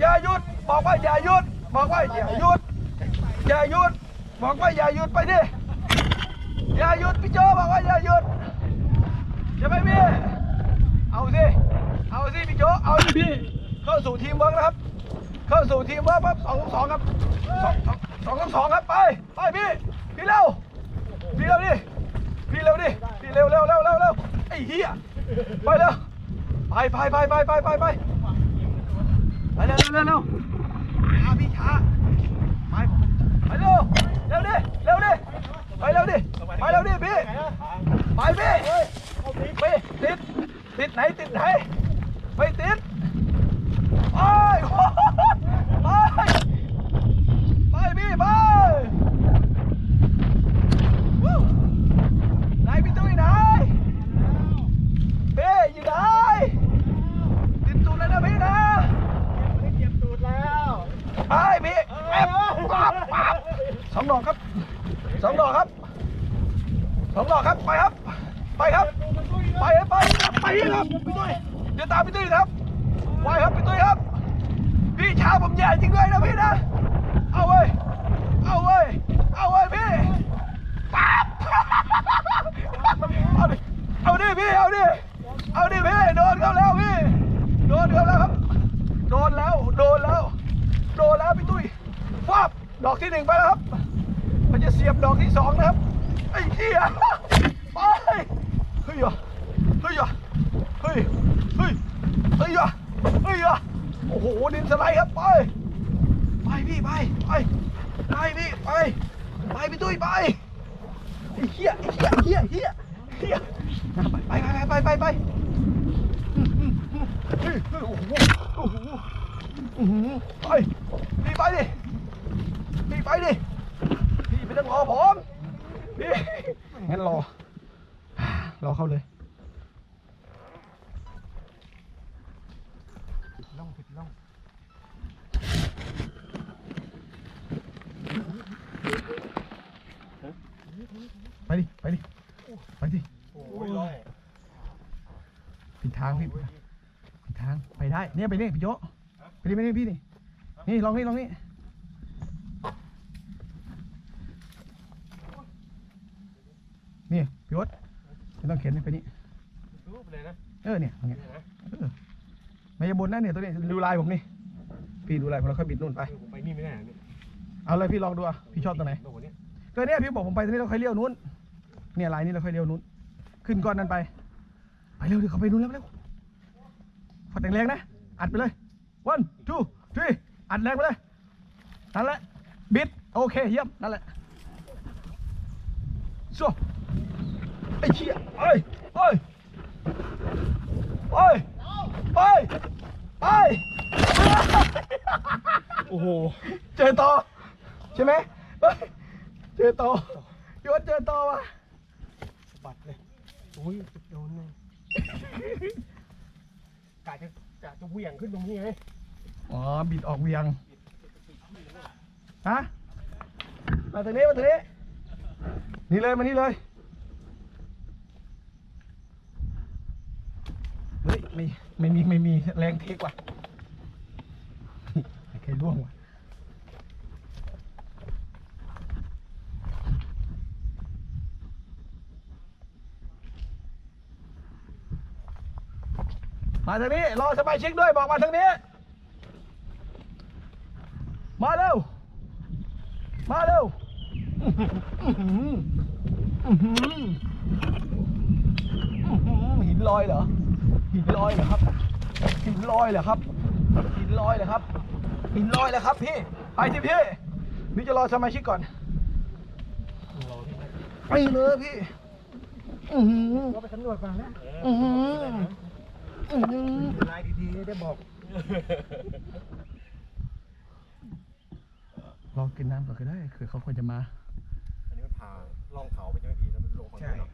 อย่าหยุด บอกว่าอย่าหยุด บอกว่าอย่าหยุด อย่าหยุด บอกว่าอย่าหยุดไปดิ อย่าหยุดพี่โจบอกว่าอย่าหยุดใช่ไหมพี่เอาสิ เอาสิพี่โจเอาสิพี่ เข้าสู่ทีมเวิร์กนะครับ เข้าสู่ทีมเวิร์กปั๊บสองสองครับสองสองสองสองครับไป ไปพี่ พี่เร็ว พี่เร็วดิ พี่เร็วดิ พี่เร็วเร็วเร็วเร็วเร็วไอ้เหี้ย ไปเร็ว ไปไปไปไปไปไป ไปเร็วเร็วเร็วเร็วช้าพี่ช้าไปไปเร็วเร็วดิเร็วดิไปเร็วดิไปเร็วดิพี่ไปพี่ไปติดติดไหนติดไหนไม่ติดไปไปไปพี่ไปวู้ไหนพี่ตุ้ยไหน พี่อยู่ไหนติดตูดแล้วนะพี่นะ เก็บตูดแล้ว ไปพี่แอบปั๊บปั๊บสองดอกครับสองดอกครับสองดอกครับไปครับ ไปครับ ไปไปครับไปครับพี่ตุ้ยเดี๋ยวตามพี่ตุ้ยครับไปครับพี่ตุ้ยครับ พี่ช้าผมใหญ่จริงด้วยนะพี่นะเอาเว้ย เอาเว้ย เอาเว้ยพี่ปั๊บเอาดิ เอาดิพี่ เอาดิ เอาดิพี่ โดนเขาแล้วพี่ โดนเขาแล้วครับ โดนแล้ว โดนแล้ว โดนแล้วพี่ตุ้ยฟับ ดอกที่หนึ่งไปแล้วครับ มันจะเสียบดอกที่สองนะครับ ไอ้เหี้ยไปเฮ้ยเฮ้ยเฮ้ยเฮ้ยเฮ้ยเฮ้ยโอ้โหดินสไลด์ครับไป ไปพี่ไปไปไปพี่ไปไปพี่ตุ้ยไปไอ้เหี้ยไอ้เหี้ยไอ้เหี้ยเหี้ยไอ้เหี้ยไปไปไปไปไปไปโอ้โหโอ้โหไปพี่ไปดิ ไปดิ พี่ไม่ต้องรอผมพี่งั้นรอ รอเข้าเลยล่องผิดล่องไปดิ ไปดิ ไปดิโอ้ยล่องผิดทางพี่ผิดทาง ไปได้ เนี่ยไปนี่พี่โจไปดิไปนี่พี่นี่ นี่ลองนี่ลองนี่ นี่พี่วศไม่ต้องเข็นไปนี่รูปเลยนะเออเนี่ยตรงเนี้ยเนี่ยนะเออไม่จะบนนะเนี่ยตัวนี้ดูลายผมนี่พี่ดูลายผมแล้วค่อยบิดนู่นไปเออผมไปนี่ไม่ได้เนี่ยเอาเลยพี่ลองดูอะพี่ชอบตัวไหนโดนเนี่ยก็เนี่ยพี่บอกผมไปตรงนี้เราค่อยเลี้ยวนู้นเนี่ยลายนี้เราค่อยเลี้ยวนู้นขึ้นก้อนนั้นไปไปเร็วดิเขาไปนู้นแล้วเร็วฝัดแรงๆนะอัดไปเลย one two three อัดแรงไปเลยนั่นแหละบิดโอเคเยี่ยมนั่นแหละสู้ไอ้เชี่ยเอ้ยเอ้ยเอ้ยไปไปโอ้โห เจอต่อใช่ไหมเฮ้ยเจอต่อพี่ว่าเจอต่อวะสะบัดเลยโอ้ยจุดโดนเลยกะจะกะจะเหวี่ยงขึ้นตรงนี้ไงอ๋อ บิดออกเวียง ฮะ มาตรงนี้ มาตรงนี้ นี่เลย มานี่เลย ฮ้ยไม่ไม่มีไม่มีแรงเทกว่ะไอ้ใครร่วงว่ะมาทางนี้ รอสมาชิกด้วยบอกมาทางนี้ มาเร็ว มาเร็วหินลอยเหรอ หินลอยเหรอครับหินลอยเหรอครับหินลอยเหรอครับหินลอยเหรอครับพี่ไปสิพี่พี่จะรอสมาชิกก่อนรอพี่นะไปเลยพี่อือหือเราไปสำรวจก่อนนะอือหืออื้อหือลายดีๆได้บอกรอกินน้ำก่อนก็ได้คือเขาควรจะมา อันนี้มันผ่าล่องเขาไปใช่ไหมพี่แล้วมันลงฝั่งนู้นเนาะ